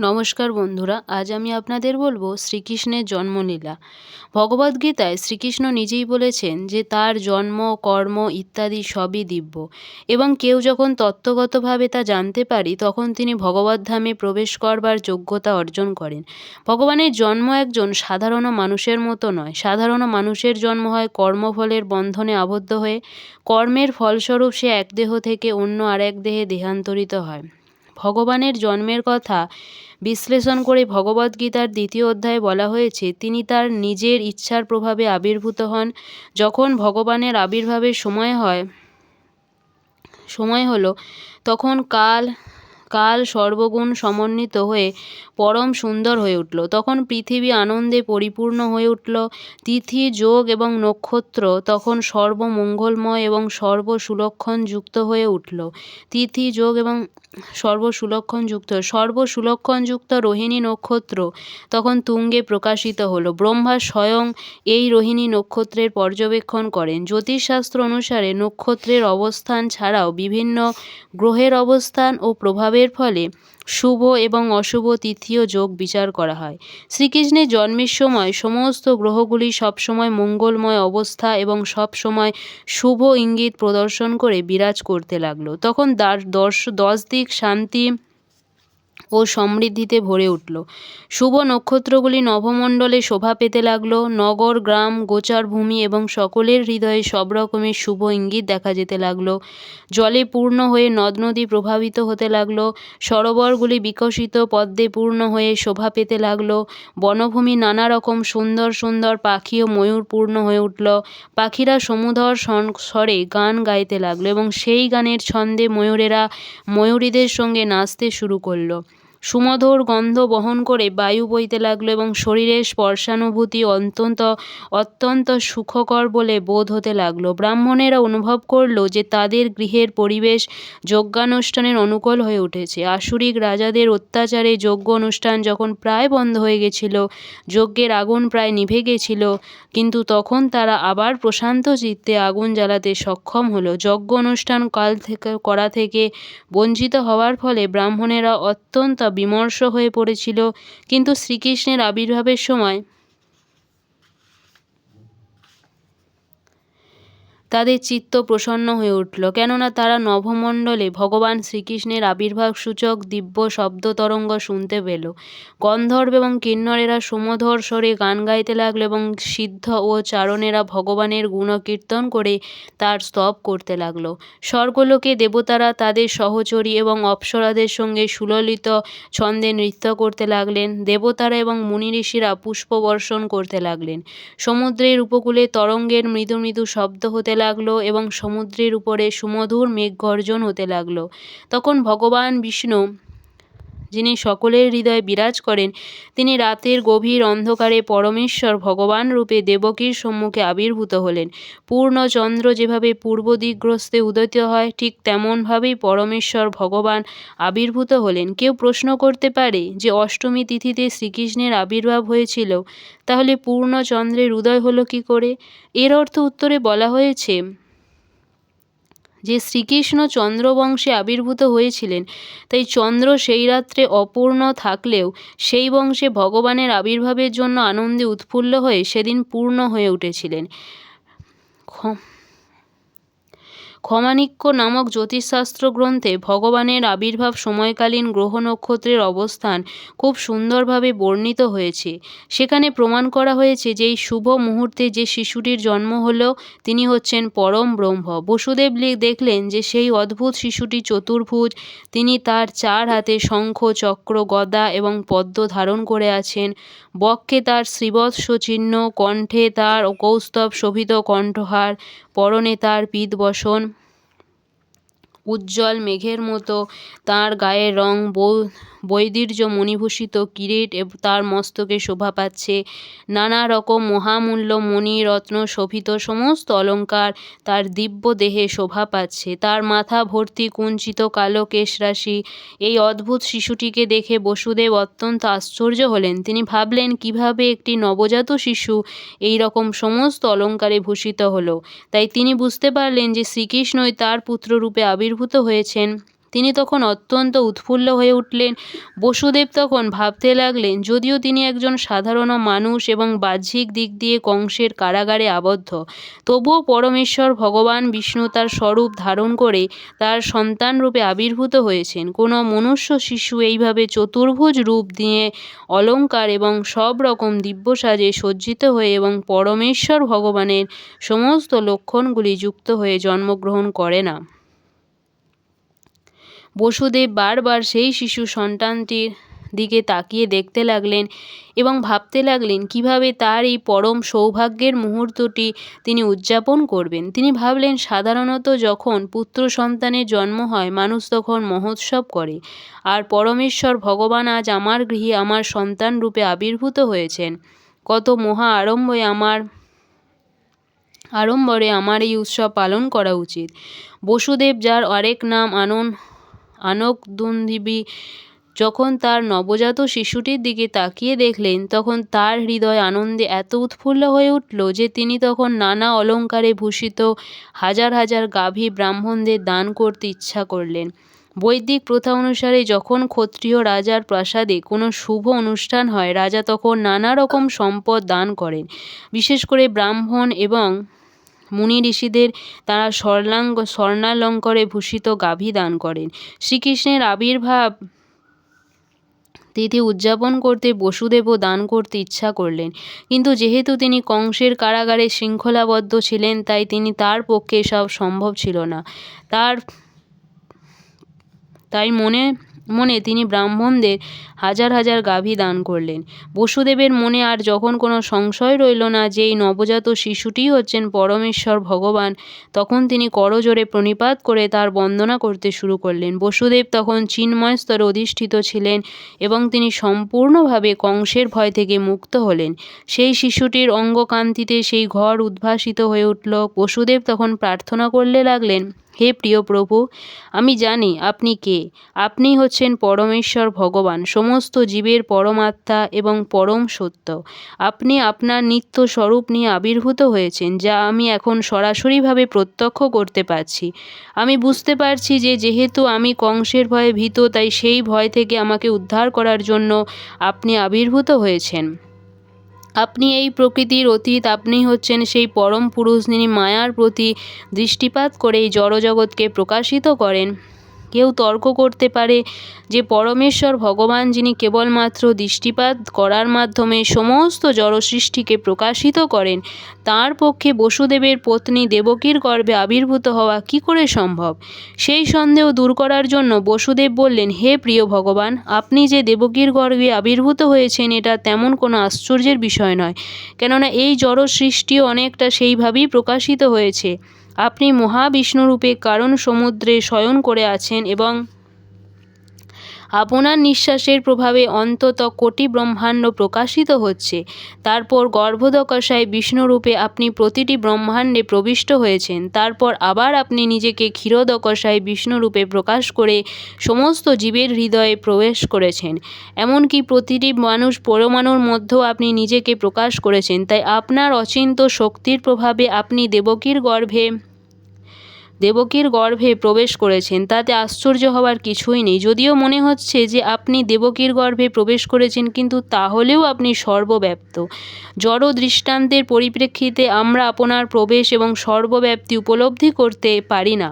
নমস্কার বন্ধুরা, আজ আমি আপনাদের বলব শ্রীকৃষ্ণের জন্মলীলা। ভগবদ্গীতায় শ্রীকৃষ্ণ নিজেই বলেছেন যে, তার জন্ম, কর্ম ইত্যাদি সবই দিব্য এবং কেউ যখন তত্ত্বগতভাবে তা জানতে পারি, তখন তিনি ভগবদ্ধামে প্রবেশ করবার যোগ্যতা অর্জন করেন। ভগবানের জন্ম একজন সাধারণ মানুষের মতো নয়। সাধারণ মানুষের জন্ম হয় কর্মফলের বন্ধনে আবদ্ধ হয়ে। কর্মের ফলস্বরূপ সে এক দেহ থেকে অন্য আরেক দেহে দেহান্তরিত হয়। ভগবানের জন্মের কথা বিশ্লেষণ করে ভগবদ্গীতার দ্বিতীয় অধ্যায়ে বলা হয়েছে, তিনি তার নিজের ইচ্ছার প্রভাবে আবির্ভূত হন। যখন ভগবানের আবির্ভাবের সময় হয়, সময় হলো, তখন কাল কাল সর্বগুণ সমন্বিত হয়ে পরম সুন্দর হয়ে উঠল। তখন পৃথিবী আনন্দে পরিপূর্ণ হয়ে উঠল। তিথি, যোগ এবং নক্ষত্র তখন সর্বমঙ্গলময় এবং সর্বসুলক্ষণ যুক্ত হয়ে উঠল। তিথি, যোগ এবং সর্বসুলক্ষণযুক্ত সর্বসুলক্ষণযুক্ত রোহিণী নক্ষত্র তখন তুঙ্গে প্রকাশিত হলো। ব্রহ্মা স্বয়ং এই রোহিণী নক্ষত্রের পর্যবেক্ষণ করেন। জ্যোতিষশাস্ত্র অনুসারে নক্ষত্রের অবস্থান ছাড়াও বিভিন্ন গ্রহের অবস্থান ও প্রভাবের ফলে শুভ এবং অশুভ তিথিও যোগ বিচার করা হয়। শ্রীকৃষ্ণের জন্মের সময় সমস্ত গ্রহগুলি সবসময় মঙ্গলময় অবস্থা এবং সবসময় শুভ ইঙ্গিত প্রদর্শন করে বিরাজ করতে লাগল। তখন দশ দশ দিক শান্তি ও সমৃদ্ধিতে ভরে উঠল। শুভ নক্ষত্রগুলি নভমণ্ডলে শোভা পেতে লাগল। নগর, গ্রাম, গোচার ভূমি এবং সকলের হৃদয়ে সব রকমের শুভ ইঙ্গিত দেখা যেতে লাগল। জলে পূর্ণ হয়ে নদ নদী প্রভাবিত হতে লাগল। সরোবরগুলি বিকশিত, পদ্মে পূর্ণ হয়ে শোভা পেতে লাগল। বনভূমি নানা রকম সুন্দর সুন্দর পাখি ও ময়ূর পূর্ণ হয়ে উঠল। পাখিরা সমুদর স্বরে গান গাইতে লাগল এবং সেই গানের ছন্দে ময়ূরেরা, ময়ূরীদের সঙ্গে নাচতে শুরু করল। সুমধুর গন্ধ বহন করে বায়ু বইতে লাগল এবং শরীরের স্পর্শানুভূতি অত্যন্ত অত্যন্ত সুখকর বলে বোধ হতে লাগল। ব্রাহ্মণেরা অনুভব করল যে তাদের গৃহের পরিবেশ যজ্ঞানুষ্ঠানের অনুকূল হয়ে উঠেছে। আসুরিক রাজাদের অত্যাচারে যজ্ঞ অনুষ্ঠান যখন প্রায় বন্ধ হয়ে গেছিল, যজ্ঞের আগুন প্রায় নিভে গেছিল, কিন্তু তখন তারা আবার প্রশান্ত চিত্তে আগুন জ্বালাতে সক্ষম হলো। যজ্ঞ অনুষ্ঠান কাল থেকে, করা থেকে বঞ্চিত হওয়ার ফলে ব্রাহ্মণেরা অত্যন্ত বিমর্ষ হয়ে পড়েছিল। কিন্তু শ্রীকৃষ্ণের আবির্ভাবের সময় তাদের চিত্ত প্রসন্ন হয়ে উঠল। কেননা তারা নভমণ্ডলে ভগবান শ্রীকৃষ্ণের আবির্ভাব সূচক দিব্য শব্দ তরঙ্গ শুনতে পেল। গন্ধর্ব এবং কিন্নরেরা সুমধর স্বরে গান গাইতে লাগল এবং সিদ্ধ ও চারণেরা ভগবানের গুণকীর্তন করে তার স্তব করতে লাগল। স্বর্গলোকে দেবতারা তাদের সহচরী এবং অপ্সরাদের সঙ্গে সুললিত ছন্দে নৃত্য করতে লাগলেন। দেবতারা এবং মুনি ঋষিরা পুষ্পবর্ষণ করতে লাগলেন। সমুদ্রের উপকূলে তরঙ্গের মৃদু মৃদু শব্দ হতে লাগল এবং সমুদ্রের উপরে সুমধুর মেঘ গর্জন হতে লাগল। তখন ভগবান বিষ্ণু যিনি সকলের হৃদয়ে বিরাজ করেন, তিনি রাতের গভীর অন্ধকারে পরমেশ্বর ভগবান রূপে দেবকীর সম্মুখে আবির্ভূত হলেন। পূর্ণ চন্দ্র যেভাবে পূর্ব দিকগ্রস্তে উদিত হয়, ঠিক তেমনভাবেই পরমেশ্বর ভগবান আবির্ভূত হলেন। কেউ প্রশ্ন করতে পারে যে অষ্টমী তিথিতে শ্রীকৃষ্ণের আবির্ভাব হয়েছিল, তাহলে পূর্ণ চন্দ্রের উদয় হলো কী করে? এর অর্থ উত্তরে বলা হয়েছে যে শ্রীকৃষ্ণ চন্দ্রবংশে আবির্ভূত হয়েছিলেন, তাই চন্দ্র সেই রাত্রে অপূর্ণ থাকলেও সেই বংশে ভগবানের আবির্ভাবের জন্য আনন্দে উৎফুল্ল হয়ে সেদিন পূর্ণ হয়ে উঠেছিলেন। ক্ষমানিক্য নামক জ্যোতিষশাস্ত্র গ্রন্থে ভগবানের আবির্ভাব সময়কালীন গ্রহ নক্ষত্রের অবস্থান খুব সুন্দরভাবে বর্ণিত হয়েছে। সেখানে প্রমাণ করা হয়েছে যে এই শুভ মুহূর্তে যে শিশুটির জন্ম হলো, তিনি হচ্ছেন পরম ব্রহ্ম। বসুদেব দেখলেন যে সেই অদ্ভুত শিশুটি চতুর্ভুজ, তিনি তার চার হাতে শঙ্খ, চক্র, গদা এবং পদ্ম ধারণ করে আছেন। বক্ষে তার শ্রীবৎস চিহ্ন, কণ্ঠে তার কৌস্তব শোভিত কণ্ঠহার, পরনে তার পিতবসন উজ্জ্বল মেঘের মতো তাঁর গায়ের রং বৈদুর্য মণিভূষিত কিরীট তার মস্তকে শোভা পাচ্ছে। নানা রকম মহামূল্য মণি রত্ন শোভিত সমস্ত অলঙ্কার তার দিব্য দেহে শোভা পাচ্ছে। তার মাথা ভর্তি কুঞ্চিত কালো কেশরাশি এই অদ্ভুত শিশুটিকে দেখে বসুদেব অত্যন্ত আশ্চর্য হলেন। তিনি ভাবলেন, কীভাবে একটি নবজাত শিশু এই রকম সমস্ত অলঙ্কারে ভূষিত হলো? তাই তিনি বুঝতে পারলেন যে শ্রীকৃষ্ণই তার পুত্ররূপে আবির্ভূত হয়েছেন। তিনি তখন অত্যন্ত উৎফুল্ল হয়ে উঠলেন। বসুদেব তখন ভাবতে লাগলেন, যদিও তিনি একজন সাধারণ মানুষ এবং বাহ্যিক দিক দিয়ে কংসের কারাগারে আবদ্ধ, তবুও পরমেশ্বর ভগবান বিষ্ণু তার স্বরূপ ধারণ করে তার সন্তান রূপে আবির্ভূত হয়েছেন। কোনো মনুষ্য শিশু এইভাবে চতুর্ভুজ রূপ দিয়ে অলঙ্কার এবং সব রকম দিব্য সাজে সজ্জিত হয়ে এবং পরমেশ্বর ভগবানের সমস্ত লক্ষণগুলি যুক্ত হয়ে জন্মগ্রহণ করে না। বসুদেব বারবার সেই শিশু সন্তানটির দিকে তাকিয়ে দেখতে লাগলেন এবং ভাবতে লাগলেন, কীভাবে তার এই পরম সৌভাগ্যের মুহূর্তটি তিনি উদযাপন করবেন? তিনি ভাবলেন, সাধারণত যখন পুত্র সন্তানের জন্ম হয়, মানুষ তখন মহোৎসব করে। আর পরমেশ্বর ভগবান আজ আমার গৃহে আমার সন্তান রূপে আবির্ভূত হয়েছেন। কত মহা আড়ম্বরে আমার আড়ম্বরে আমার এই উৎসব পালন করা উচিত। বসুদেব যার আরেক নাম আনন আনকদুন্দিবী। যখন তার নবজাত শিশুটির দিকে তাকিয়ে দেখলেন, তখন তার হৃদয় আনন্দে এত উৎফুল্ল হয়ে উঠল যে তিনি তখন নানা অলঙ্কারে ভূষিত হাজার হাজার গাভী ব্রাহ্মণদের দান করতে ইচ্ছা করলেন। বৈদিক প্রথা অনুসারে যখন ক্ষত্রিয় রাজার প্রাসাদে কোনো শুভ অনুষ্ঠান হয়, রাজা তখন নানা রকম সম্পদ দান করেন। বিশেষ করে ব্রাহ্মণ এবং মুনি ঋষিদের তারা স্বর্ণাঙ্গ, স্বর্ণালঙ্করে ভূষিত গাভী দান করেন। শ্রীকৃষ্ণের আবির্ভাব তিথি উদযাপন করতে বসুদেবও দান করতে ইচ্ছা করলেন। কিন্তু যেহেতু তিনি কংসের কারাগারে শৃঙ্খলাবদ্ধ ছিলেন, তাই তিনি তার পক্ষে সব সম্ভব ছিল না। তার, তাই মনে মনে তিনি ব্রাহ্মণদের হাজার হাজার গাভী দান করলেন। বসুদেবের মনে আর যখন কোনো সংশয় রইল না যে এই নবজাত শিশুটিই হচ্ছেন পরমেশ্বর ভগবান, তখন তিনি করজোরে প্রণিপাত করে তার বন্দনা করতে শুরু করলেন। বসুদেব তখন চিন্ময় স্তরে অধিষ্ঠিত ছিলেন এবং তিনি সম্পূর্ণভাবে কংসের ভয় থেকে মুক্ত হলেন। সেই শিশুটির অঙ্গকান্তিতে সেই ঘর উদ্ভাসিত হয়ে উঠল। বসুদেব তখন প্রার্থনা করলে লাগলেন, হে প্রিয় প্রভু, আমি জানি আপনি কে। আপনি হচ্ছেন পরমেশ্বর ভগবান। সমস্ত জীবের পরমাত্মা এবং পরম সত্য। আপনি আপনার নিত্য স্বরূপ নিয়ে আবির্ভূত হয়েছেন, যা আমি এখন সরাসরিভাবে প্রত্যক্ষ করতে পারছি। আমি বুঝতে পারছি যে যেহেতু আমি কংসের ভয়ে ভীত, তাই সেই ভয় থেকে আমাকে উদ্ধার করার জন্য আপনি আবির্ভূত হয়েছেন। আপনি এই প্রকৃতির অতীত, আপনি হচ্ছেন সেই পরম পুরুষ যিনি মায়ার প্রতি দৃষ্টিপাত করে এই জড়জগৎকে প্রকাশিত করেন। কেউ তর্ক করতে পারে যে পরমেশ্বর ভগবান যিনি কেবলমাত্র দৃষ্টিপাত করার মাধ্যমে সমস্ত জড় সৃষ্টিকে প্রকাশিত করেন, তার পক্ষে বসুদেবের পত্নী দেবকীর গর্ভে আবির্ভূত হওয়া কি করে সম্ভব? সেই সন্দেহ দূর করার জন্য বসুদেব বললেন, হে প্রিয় ভগবান, আপনি যে দেবকীর গর্ভে আবির্ভূত হয়েছেন, এটা তেমন কোনো আশ্চর্যের বিষয় নয়। কেননা এই জড় সৃষ্টিও অনেকটা সেইভাবেই প্রকাশিত হয়েছে। আপনি মহাবিষ্ণুরূপে কারণ সমুদ্রে শয়ন করে আছেন এবং আপনার নিঃশ্বাসের প্রভাবে অন্তত কোটি ব্রহ্মাণ্ড প্রকাশিত হচ্ছে। তারপর গর্ভোদকশায় বিষ্ণুরূপে আপনি প্রতিটি ব্রহ্মাণ্ডে প্রবিষ্ট হয়েছেন। তারপর আবার আপনি নিজেকে ক্ষীরোদকশায় বিষ্ণুরূপে প্রকাশ করে সমস্ত জীবের হৃদয়ে প্রবেশ করেছেন। এমনকি প্রতিটি মানুষ পরমাণুর মধ্যেও আপনি নিজেকে প্রকাশ করেছেন। তাই আপনার অচিন্ত শক্তির প্রভাবে আপনি দেবকীর গর্ভে দেবকীর গর্ভে প্রবেশ করেছেন, তাতে আশ্চর্য হওয়ার কিছুই নেই। যদিও মনে হচ্ছে যে আপনি দেবকীর গর্ভে প্রবেশ করেছেন, কিন্তু তাহলেও আপনি সর্বব্যাপ্ত। জড় দৃষ্টান্তের পরিপ্রেক্ষিতে আমরা আপনার প্রবেশ এবং সর্বব্যাপ্তি উপলব্ধি করতে পারি না।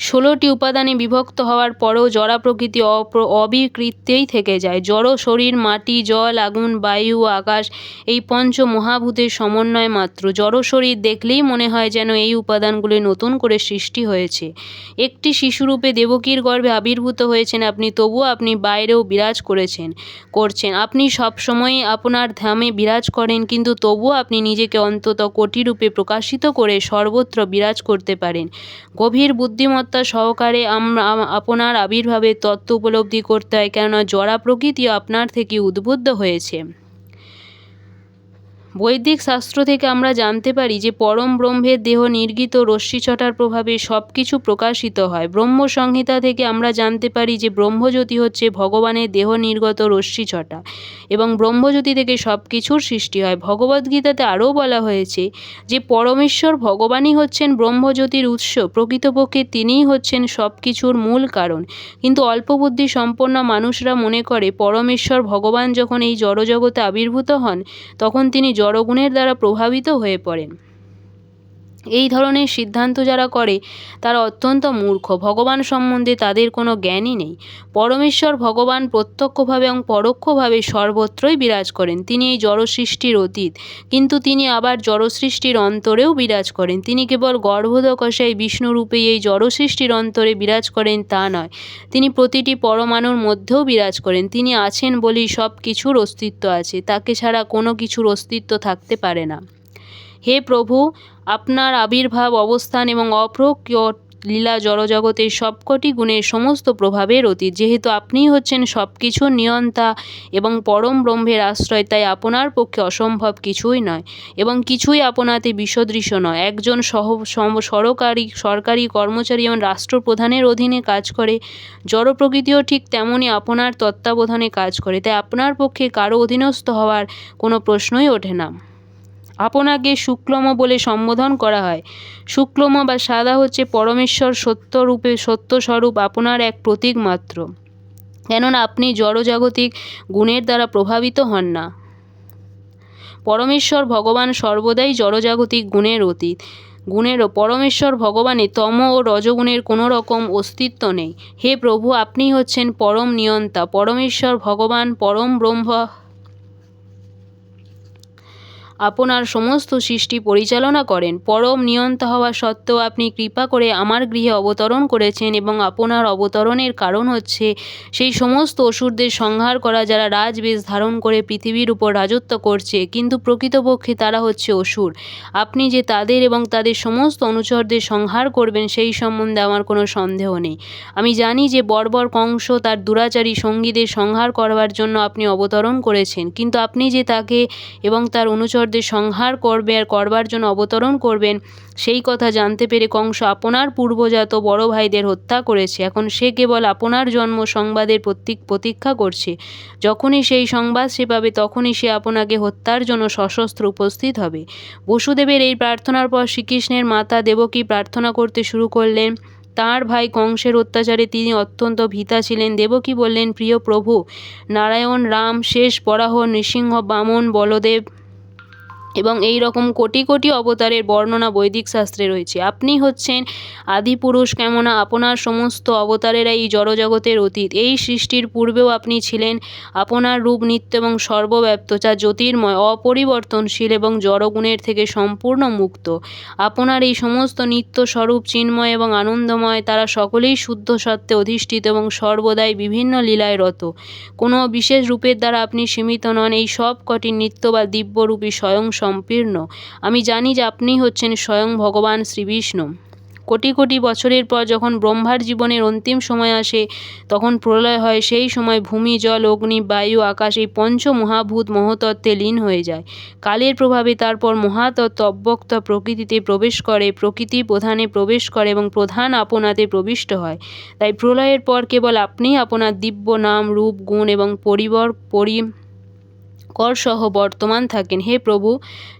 ষোলোটি উপাদানে বিভক্ত হওয়ার পরেও জড়া প্রকৃতি অবিকৃতেই থেকে যায়। জড়, শরীর, মাটি, জল, আগুন, বায়ু, আকাশ, এই পঞ্চ মহাভূতের সমন্বয় মাত্র। জড়, শরীর দেখলেই মনে হয় যেন এই উপাদানগুলি নতুন করে সৃষ্টি হয়েছে। একটি শিশুরূপে দেবকীর গর্ভে আবির্ভূত হয়েছেন আপনি, তবুও আপনি বাইরেও বিরাজ করেছেন, করছেন। আপনি সব সময় আপনার ধামে বিরাজ করেন, কিন্তু তবুও আপনি নিজেকে অন্তত কোটিরূপে প্রকাশিত করে সর্বত্র বিরাজ করতে পারেন। গভীর বুদ্ধিমত্তা সত্তা সহকারে আপনার আবির্ভাবের তত্ত্ব উপলব্ধি করতে হয়, কেননা জরা প্রকৃতি আপনার থেকে উদ্বুদ্ধ হয়েছে। বৈদিক শাস্ত্র থেকে আমরা জানতে পারি যে পরম ব্রহ্মের দেহ নির্গিত রশ্মিছটার প্রভাবে সব কিছু প্রকাশিত হয়। ব্রহ্ম সংহিতা থেকে আমরা জানতে পারি যে ব্রহ্মজ্যোতি হচ্ছে ভগবানের দেহ নির্গত রশ্মিছটা এবং ব্রহ্মজ্যোতি থেকে সব কিছুর সৃষ্টি হয়। ভগবদ্গীতাতে আরও বলা হয়েছে যে পরমেশ্বর ভগবানই হচ্ছেন ব্রহ্মজ্যোতির উৎস, প্রকৃতপক্ষে তিনিই হচ্ছেন সব কিছুর মূল কারণ। কিন্তু অল্প বুদ্ধি সম্পন্ন মানুষরা মনে করে, পরমেশ্বর ভগবান যখন এই জড়জগতে আবির্ভূত হন, তখন তিনি জড়গুণের দ্বারা প্রভাবিত হয়ে পড়েন। এই ধরনের সিদ্ধান্ত যারা করে, তারা অত্যন্ত মূর্খ। ভগবান সম্বন্ধে তাদের কোনো জ্ঞানই নেই। পরমেশ্বর ভগবান প্রত্যক্ষভাবে এবং পরোক্ষভাবে সর্বত্রই বিরাজ করেন। তিনি এই জড় সৃষ্টির অতীত, কিন্তু তিনি আবার জড় সৃষ্টির অন্তরেও বিরাজ করেন। তিনি কেবল গর্ভোদকশায় বিষ্ণুরূপে এই জড় সৃষ্টির অন্তরে বিরাজ করেন তা নয়, তিনি প্রতিটি পরমাণুর মধ্যেও বিরাজ করেন। তিনি আছেন বলেই সব কিছুর অস্তিত্ব আছে। তাকে ছাড়া কোনো কিছুর অস্তিত্ব থাকতে পারে না। হে প্রভু, আপনার আবির্ভাব, অবস্থান এবং অপ্রকট লীলা জড়জগতের সবকটি গুণের সমস্ত প্রভাবের অতীত। যেহেতু আপনিই হচ্ছেন সব কিছুর নিয়ন্তা এবং পরম ব্রহ্মের আশ্রয়, তাই আপনার পক্ষে অসম্ভব কিছুই নয় এবং কিছুই আপনাতে বিসদৃশ্য নয়। একজন সহ সরকারি সরকারি কর্মচারী এবং রাষ্ট্রপ্রধানের অধীনে কাজ করে জড় প্রকৃতিও ঠিক তেমনই আপনার তত্ত্বাবধানে কাজ করে, তাই আপনার পক্ষে কারও অধীনস্থ হওয়ার কোনো প্রশ্নই ওঠে না। আপনাকে শুক্লম বলে সম্বোধন করা হয়। শুক্লম বা সাদা হচ্ছে পরমেশ্বর সত্যরূপে সত্যস্বরূপ আপনার এক প্রতীক মাত্র। কেননা আপনি জড়জাগতিক গুণের দ্বারা প্রভাবিত হন না। পরমেশ্বর ভগবান সর্বদাই জড়জাগতিক গুণের অতীত। গুণেরও পরমেশ্বর ভগবানে তম ও রজগুণের কোনো রকম অস্তিত্ব নেই। হে প্রভু, আপনি হচ্ছেন পরম নিয়ন্তা। পরমেশ্বর ভগবান পরম ব্রহ্ম আপনার সমস্ত সৃষ্টি পরিচালনা করেন। পরম নিয়ন্তা হওয়া সত্ত্বেও আপনি কৃপা করে আমার গৃহে অবতরণ করেছেন এবং আপনার অবতরণের কারণ হচ্ছে সেই সমস্ত অসুরদের সংহার করা যারা রাজবেশ ধারণ করে পৃথিবীর উপর রাজত্ব করছে, কিন্তু প্রকৃতপক্ষে তারা হচ্ছে অসুর। আপনি যে তাদের এবং তাদের সমস্ত অনুচরদের সংহার করবেন সেই সম্বন্ধে আমার কোনো সন্দেহ নেই। আমি জানি যে বর্বর কংস তার দুরাচারী সঙ্গীদের সংহার করবার জন্য আপনি অবতরণ করেছেন, কিন্তু আপনি যে তাকে এবং তার অনুচরদের সংহার করবে আর করবার জন্য অবতরণ করবেন, সেই কথা জানতে পেরে কংস আপনার পূর্বজাত বড় ভাইদের হত্যা করেছে। এখন সে কেবল আপনার জন্ম সংবাদের প্রতীক, প্রতীক্ষা করছে। যখনই সেই সংবাদ সে পাবে, তখনই সে আপনাকে হত্যার জন্য সশস্ত্র উপস্থিত হবে। বসুদেবের এই প্রার্থনার পর শ্রীকৃষ্ণের মাতা দেবকী প্রার্থনা করতে শুরু করলেন। তাঁর ভাই কংসের অত্যাচারে তিনি অত্যন্ত ভীতা ছিলেন। দেবকী বললেন, প্রিয় প্রভু, নারায়ণ রাম শেষ বরাহ নৃসিংহ বামন বলদেব এবং এই রকম কোটি কোটি অবতারের বর্ণনা বৈদিক শাস্ত্রে রয়েছে। আপনি হচ্ছেন আদিপুরুষ কেননা আপনার সমস্ত অবতারেরা এই জড়জগতের অতীত। এই সৃষ্টির পূর্বেও আপনি ছিলেন আপনার রূপ, নিত্য এবং সর্বব্যাপ্ত, যা জ্যোতির্ময়, অপরিবর্তনশীল এবং জড়গুণের থেকে সম্পূর্ণ মুক্ত। আপনার এই সমস্ত নিত্য স্বরূপ চিন্ময় এবং আনন্দময়, তারা সকলেই শুদ্ধ সত্ত্বে অধিষ্ঠিত এবং সর্বদাই বিভিন্ন লীলায় রত। কোনো বিশেষ রূপের দ্বারা আপনি সীমিত নন। এই সব কটি নিত্য বা দিব্যরূপী স্বয়ং সম্পূর্ণ। আমি জানি যে আপনি হচ্ছেন স্বয়ং ভগবান শ্রীবিষ্ণু। কোটি কোটি বছরের পর যখন ব্রহ্মার জীবনের অন্তিম সময় আসে, তখন প্রলয় হয়, সেই সময় ভূমি, জল, অগ্নি, বায়ু, আকাশ এই পঞ্চ মহাভূত মহতত্ত্বে লীন হয়ে যায়। কালের প্রভাবে তারপর মহাতত্ত্ব অব্যক্ত প্রকৃতিতে প্রবেশ করে, প্রকৃতি প্রধানে প্রবেশ করে এবং প্রধান আপনাতে প্রবিষ্ট হয়। তাই প্রলয়ের পর কেবল আপনিই আপনার দিব্য নাম, রূপ, গুণ এবং পরিবর পরি করসহ বর্তমান থাকেন। হে প্রভু,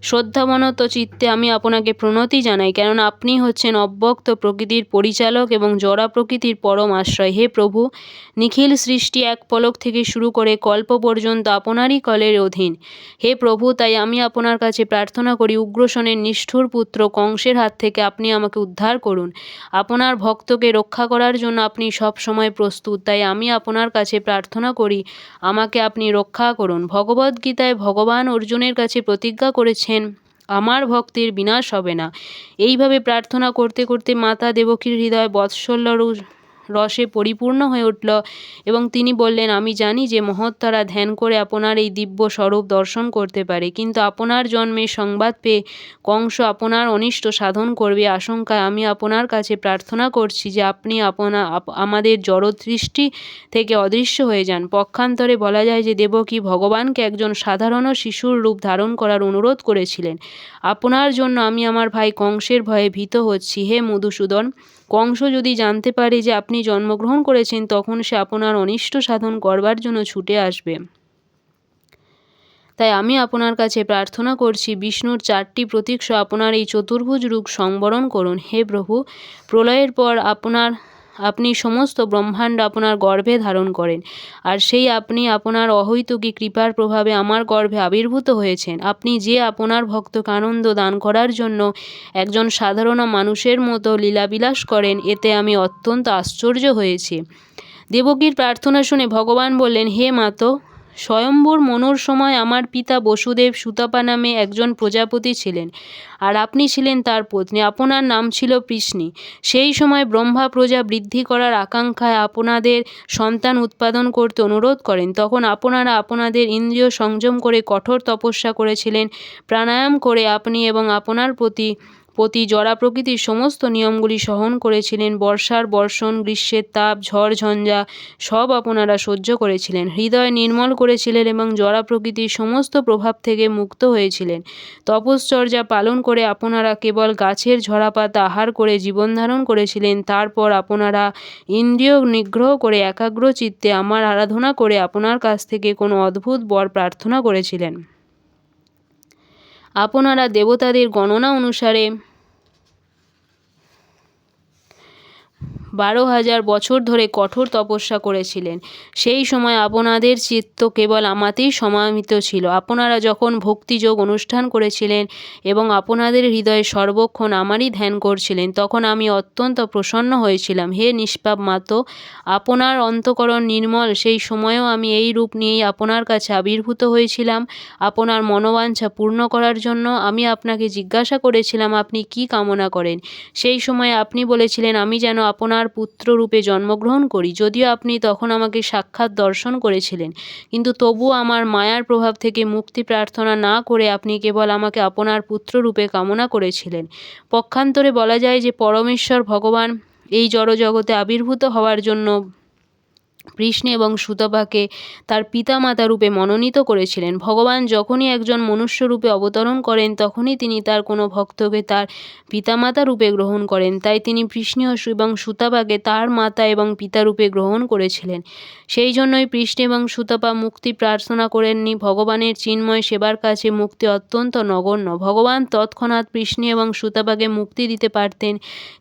শ্রদ্ধাবনত চিত্তে আমি আপনাকে প্রণতি জানাই, কেননা আপনি হচ্ছেন অব্যক্ত প্রকৃতির পরিচালক এবং জড়া প্রকৃতির পরম আশ্রয়। হে প্রভু, নিখিল সৃষ্টি এক পলক থেকে শুরু করে কল্প পর্যন্ত আপনারই কলের অধীন। হে প্রভু, তাই আমি আপনার কাছে প্রার্থনা করি, উগ্রসনের নিষ্ঠুর পুত্র কংসের হাত থেকে আপনি আমাকে উদ্ধার করুন। আপনার ভক্তকে রক্ষা করার জন্য আপনি সব সময় প্রস্তুত, তাই আমি আপনার কাছে প্রার্থনা করি, আমাকে আপনি রক্ষা করুন। ভগবদ্গীতায় ভগবান অর্জুনের কাছে প্রতিজ্ঞা করেছেন, আমার ভক্তের বিনাশ হবে না। এইভাবে প্রার্থনা করতে করতে মাতা দেবকীর হৃদয় বৎসল্য রসে পরিপূর্ণ হয়ে উঠল এবং তিনি বললেন, আমি জানি যে মহত্তরা ধ্যান করে আপনার এই দিব্য স্বরূপ দর্শন করতে পারে, কিন্তু আপনার জন্মের সংবাদ পেয়ে কংস আপনার অনিষ্ট সাধন করবে। আশঙ্কায় আমি আপনার কাছে প্রার্থনা করছি যে আপনি আপনা আমাদের জড়দৃষ্টি থেকে অদৃশ্য হয়ে যান। পক্ষান্তরে বলা যায় যে দেবকী ভগবানকে একজন সাধারণ শিশুর রূপ ধারণ করার অনুরোধ করেছিলেন। আপনার জন্য আমি আমার ভাই কংসের ভয়ে ভীত হচ্ছি। হে মধুসূদন কংস যদি জানতে পারে যে আপনি জন্মগ্রহণ করেছেন, তখন সে আপনার অনিষ্ট সাধন করবার জন্য ছুটে আসবে। তাই আমি আপনার কাছে প্রার্থনা করছি, বিষ্ণুর চারটি প্রতীক্ষ আপনার এই চতুর্ভুজ রূপ সংবরণ করুন। হে প্রভু, প্রলয়ের পর আপনার আপনি সমস্ত ব্রহ্মাণ্ড আপনার গর্ভে ধারণ করেন। আর সেই আপনি আপনার অহৈতুকী কৃপার প্রভাবে আমার গর্ভে আবির্ভূত হয়েছেন। আপনি যে আপনার ভক্তকে আনন্দ দান করার জন্য একজন সাধারণ মানুষের মতো লীলাবিলাস করেন, এতে আমি অত্যন্ত আশ্চর্য হয়েছি। দেবকীর প্রার্থনা শুনে ভগবান বললেন, হে মাতো স্বয়ম্বর মনোর সময় আমার পিতা বসুদেব সুতপা নামে একজন প্রজাপতি ছিলেন, আর আপনি ছিলেন তার পত্নী। আপনার নাম ছিল কৃষ্ণী। সেই সময় ব্রহ্মা প্রজা বৃদ্ধি করার আকাঙ্ক্ষায় আপনাদের সন্তান উৎপাদন করতে অনুরোধ করেন। তখন আপনারা আপনাদের ইন্দ্রিয় সংযম করে কঠোর তপস্যা করেছিলেন। প্রাণায়াম করে আপনি এবং আপনার প্রতি প্রতি জরা প্রকৃতির সমস্ত নিয়মগুলি সহন করেছিলেন। বর্ষার বর্ষণ, গ্রীষ্মের তাপ, ঝড়, ঝঞ্ঝা সব আপনারা সহ্য করেছিলেন। হৃদয় নির্মল করেছিলেন এবং জরা প্রকৃতির সমস্ত প্রভাব থেকে মুক্ত হয়েছিলেন। তপশ্চর্যা পালন করে আপনারা কেবল গাছের ঝরা পাতা আহার করে জীবনধারণ করেছিলেন। তারপর আপনারা ইন্দ্রিয় নিগ্রহ করে একাগ্র চিত্তে আমার আরাধনা করে আপনার কাছ থেকে কোনো অদ্ভুত বর প্রার্থনা করেছিলেন। আপনারা দেবতাদের গণনা অনুসারে বারো হাজার বছর ধরে কঠোর তপস্যা করেছিলেন। সেই সময় আপনাদের চিত্ত কেবল আমাতেই সমাহিত ছিল। আপনারা যখন ভক্তিযোগ অনুষ্ঠান করেছিলেন এবং আপনাদের হৃদয়ে সর্বক্ষণ আমারই ধ্যান করছিলেন, তখন আমি অত্যন্ত প্রসন্ন হয়েছিলাম। হে নিষ্পাপ মাতো, আপনার অন্তকরণ নির্মল। সেই সময়েও আমি এই রূপ নিয়েই আপনার কাছে আবির্ভূত হয়েছিলাম। আপনার মনোবাঞ্ছা পূর্ণ করার জন্য আমি আপনাকে জিজ্ঞাসা করেছিলাম, আপনি কি কামনা করেন? সেই সময় আপনি বলেছিলেন, আমি যেন আপনার পুত্ররূপে জন্মগ্রহণ করি, যদিও আপনি তখন আমাকে সাক্ষাৎ দর্শন করেছিলেন। কিন্তু তবুও আমার মায়ার প্রভাব থেকে মুক্তি প্রার্থনা না করে আপনি কেবল আমাকে আপনার পুত্ররূপে কামনা করেছিলেন। পক্ষান্তরে বলা যায় যে, পরমেশ্বর ভগবান এই জড়জগতে আবির্ভূত হওয়ার জন্য কৃষ্ণ এবং সুতপাকে তার পিতামাতা রূপে মনোনীত করেছিলেন। ভগবান যখনই একজন মনুষ্য রূপে অবতরণ করেন, তখনই তিনি তার কোনো ভক্তকে তার পিতামাতা রূপে গ্রহণ করেন। তাই তিনি কৃষ্ণ এবং সুতাপাকে তার মাতা এবং পিতা রূপে গ্রহণ করেছিলেন। সেই জন্যই কৃষ্ণ এবং সুতপা মুক্তি প্রার্থনা করেননি। ভগবানের চিন্ময় সেবার কাছে মুক্তি অত্যন্ত নগণ্য। ভগবান তৎক্ষণাৎ কৃষ্ণ এবং সুতপাকে মুক্তি দিতে পারতেন,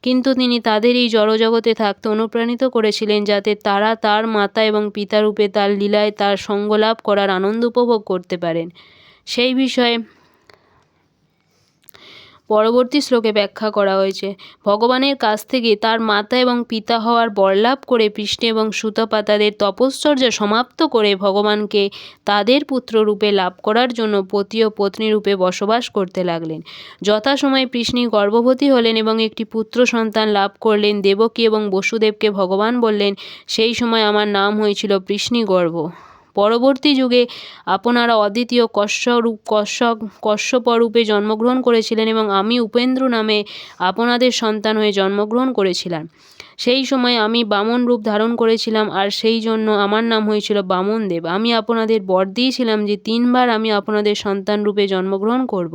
কিন্তু তিনি তাদের এই জড়জগতে থাকতে অনুপ্রাণিত করেছিলেন যাতে তারা তার মাতা এবং পিতারূপে তার লীলায় তার সঙ্গলাভ করার আনন্দ উপভোগ করতে পারেন। সেই বিষয়ে পরবর্তী শ্লোকে ব্যাখ্যা করা হয়েছে, ভগবানের কাছ থেকে তার মাতা এবং পিতা হওয়ার বরলাভ করে পৃষ্ঠে এবং সুতপা তাদের তপশ্চর্যা সমাপ্ত করে ভগবানকে তাদের পুত্র রূপে লাভ করার জন্য পতি ও পত্নী রূপে বসবাস করতে লাগলেন। যথাসময়ে কৃষ্ণী গর্ভবতী হলেন এবং একটি পুত্র সন্তান লাভ করলেন, দেবকী এবং বসুদেবকে ভগবান বললেন, সেই সময় আমার নাম হয়েছিল কৃষ্ণী গর্ভ পরবর্তী যুগে আপনারা অদ্বিতীয় কশ্যরূপ কশ্যপ কশ্যপরূপে জন্মগ্রহণ করেছিলেন এবং আমি উপেন্দ্র নামে আপনাদের সন্তান হয়ে জন্মগ্রহণ করেছিলাম। সেই সময় আমি বামন রূপ ধারণ করেছিলাম আর সেই জন্য আমার নাম হয়েছিল বামন দেব আমি আপনাদের বর দিয়েছিলাম যে তিনবার আমি আপনাদের সন্তান রূপে জন্মগ্রহণ করব।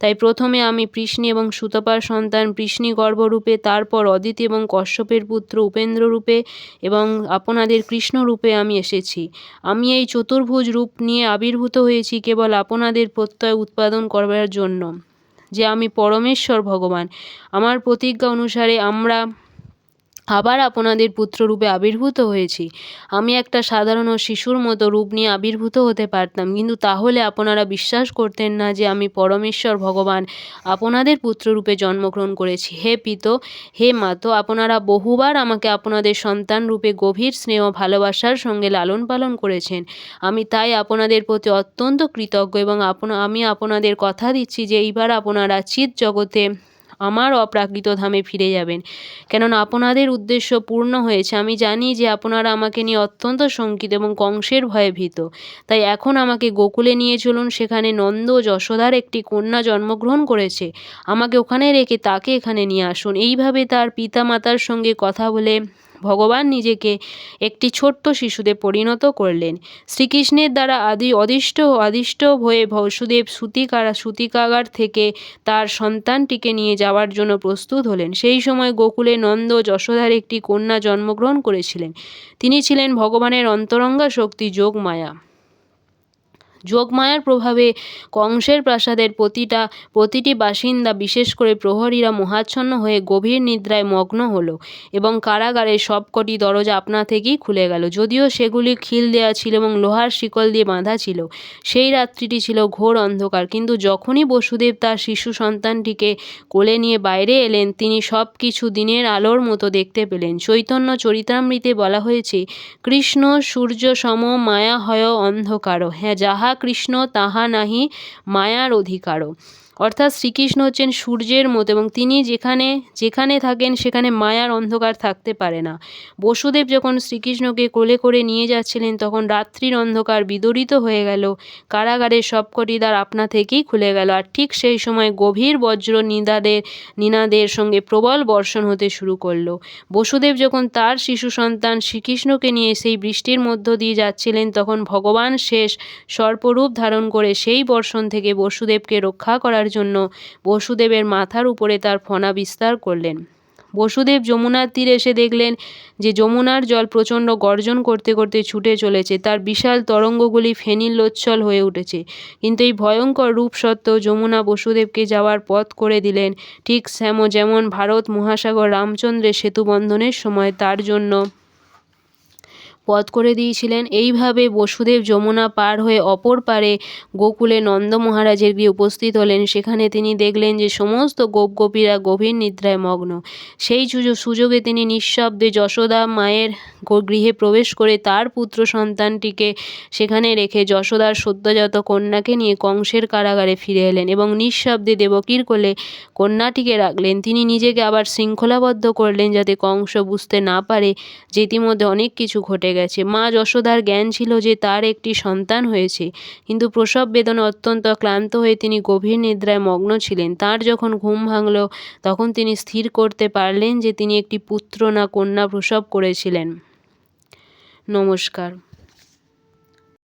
তাই প্রথমে আমি পৃষ্ণী এবং সুতপার সন্তান পৃষ্ণী গর্ভরূপে তারপর অদিতি এবং কশ্যপের পুত্র উপেন্দ্র রূপে এবং আপনাদের কৃষ্ণ রূপে আমি এসেছি। আমি এই চতুর্ভুজ রূপ নিয়ে আবির্ভূত হয়েছি কেবল আপনাদের প্রত্যয় উৎপাদন করবার জন্য যে আমি পরমেশ্বর ভগবান। আমার প্রতিজ্ঞা অনুসারে আমরা আবার আপনাদের পুত্ররূপে আবির্ভূত হয়েছি। আমি একটা সাধারণ শিশুর মতো রূপ নিয়ে আবির্ভূত হতে পারতাম, কিন্তু তাহলে আপনারা বিশ্বাস করতেন না যে আমি পরমেশ্বর ভগবান। আপনাদের পুত্ররূপে জন্মগ্রহণ করেছি। হে পিত, হে মাতো আপনারা বহুবার আমাকে আপনাদের সন্তান রূপে গভীর স্নেহ, ভালোবাসার সঙ্গে লালন পালন করেছেন। আমি তাই আপনাদের প্রতি অত্যন্ত কৃতজ্ঞ এবং আপনা, আমি আপনাদের কথা দিচ্ছি যে এইবার আপনারা চিৎ জগতে আমার অপ্রাকৃত ধামে ফিরে যাবেন। কেননা আপনাদের উদ্দেশ্য পূর্ণ হয়েছে। আমি জানি যে আপনারা আমাকে নিয়ে অত্যন্ত শঙ্কিত এবং কংসের ভয়ে ভীত। তাই এখন আমাকে গোকুলে নিয়ে চলুন। সেখানে নন্দ যশোদার একটি কন্যা জন্মগ্রহণ করেছে। আমাকে ওখানে রেখে তাকে এখানে নিয়ে আসুন। এইভাবে তার পিতা মাতার সঙ্গে কথা বলে ভগবান নিজেকে একটি ছোট্ট শিশুতে পরিণত করলেন। শ্রীকৃষ্ণের দ্বারা আদি অদিষ্ট আদিষ্ট হয়ে বসুদেব সুতিকারা, সুতিকাগার থেকে তার সন্তানটিকে নিয়ে যাওয়ার জন্য প্রস্তুত হলেন। সেই সময় গোকুলে নন্দ যশোধার একটি কন্যা জন্মগ্রহণ করেছিলেন। তিনি ছিলেন ভগবানের অন্তরঙ্গা শক্তি যোগমায়া। যোগমায়ার প্রভাবে কংসের প্রাসাদের প্রতিটা, প্রতিটি বাসিন্দা, বিশেষ করে প্রহরীরা মোহাচ্ছন্ন হয়ে গভীর নিদ্রায় মগ্ন হলো এবং কারাগারের সবকটি দরজা আপনা থেকেই খুলে গেল। যদিও সেগুলি খিল দেওয়া ছিল এবং লোহার শিকল দিয়ে বাঁধা ছিল, সেই রাত্রিটি ছিল ঘোর অন্ধকার। কিন্তু যখনই বসুদেব তার শিশু সন্তানটিকে কোলে নিয়ে বাইরে এলেন, তিনি সব কিছু দিনের আলোর মতো দেখতে পেলেন। চৈতন্য চরিতামৃতে বলা হয়েছে, কৃষ্ণ, সূর্য সম মায়া হয় অন্ধকার হ্যাঁ যাহা কৃষ্ণ তাহা নাহি মায়ার অধিকারও। অর্থাৎ শ্রীকৃষ্ণ হচ্ছেন সূর্যের মতো এবং তিনি যেখানে যেখানে থাকেন সেখানে মায়ার অন্ধকার থাকতে পারে না। বসুদেব যখন শ্রীকৃষ্ণকে কোলে করে নিয়ে যাচ্ছিলেন, তখন রাত্রির অন্ধকার বিদরিত হয়ে গেল। কারাগারের সবকটি দ্বার আপনা থেকেই খুলে গেল। আর ঠিক সেই সময় গভীর বজ্র নিদাদের নিনাদের সঙ্গে প্রবল বর্ষণ হতে শুরু করল। বসুদেব যখন তার শিশু সন্তান শ্রীকৃষ্ণকে নিয়ে সেই বৃষ্টির মধ্য দিয়ে যাচ্ছিলেন, তখন ভগবান শেষ সর্পরূপ ধারণ করে সেই বর্ষণ থেকে বসুদেবকে রক্ষা করার জন্য বসুদেবের মাথার উপরে তার ফণা বিস্তার করলেন। বসুদেব যমুনার তীরে এসে দেখলেন যে যমুনার জল প্রচণ্ড গর্জন করতে করতে ছুটে চলেছে। তার বিশাল তরঙ্গগুলি ফেনিলোচ্ছল হয়ে উঠেছে। কিন্তু এই ভয়ঙ্কর রূপ সত্ত্বেও যমুনা বসুদেবকে যাওয়ার পথ করে দিলেন। ঠিক শ্যাম যেমন ভারত মহাসাগর রামচন্দ্রের সেতুবন্ধনের সময় তার জন্য পথ করে দিয়েছিলেন। এইভাবে বসুদেব যমুনা পার হয়ে অপর পারে গোকুলে নন্দ মহারাজের গৃহে উপস্থিত হলেন। সেখানে তিনি দেখলেন যে সমস্ত গোপ গোপীরা গভীর নিদ্রায় মগ্ন। সেই সুযোগে তিনি নিঃশব্দে যশোদা মায়ের গৃহে প্রবেশ করে তার পুত্র সন্তানটিকে সেখানে রেখে যশোদার সদ্যজাত কন্যাকে নিয়ে কংসের কারাগারে ফিরে এলেন এবং নিঃশব্দে দেবকীর কোলে কন্যাটিকে রাখলেন। তিনি নিজেকে আবার শৃঙ্খলাবদ্ধ করলেন যাতে কংস বুঝতে না পারে যে ইতিমধ্যে অনেক কিছু ঘটে গেছে। মা যশোদার জ্ঞান ছিল যে তার একটি সন্তান হয়েছে। কিন্তু প্রসব বেদনা অত্যন্ত ক্লান্ত হয়ে তিনি গভীর নিদ্রায় মগ্ন ছিলেন। তার যখন ঘুম ভাঙল, তখন তিনি স্থির করতে পারলেন যে তিনি একটি পুত্র না কন্যা প্রসব করেছিলেন। নমস্কার।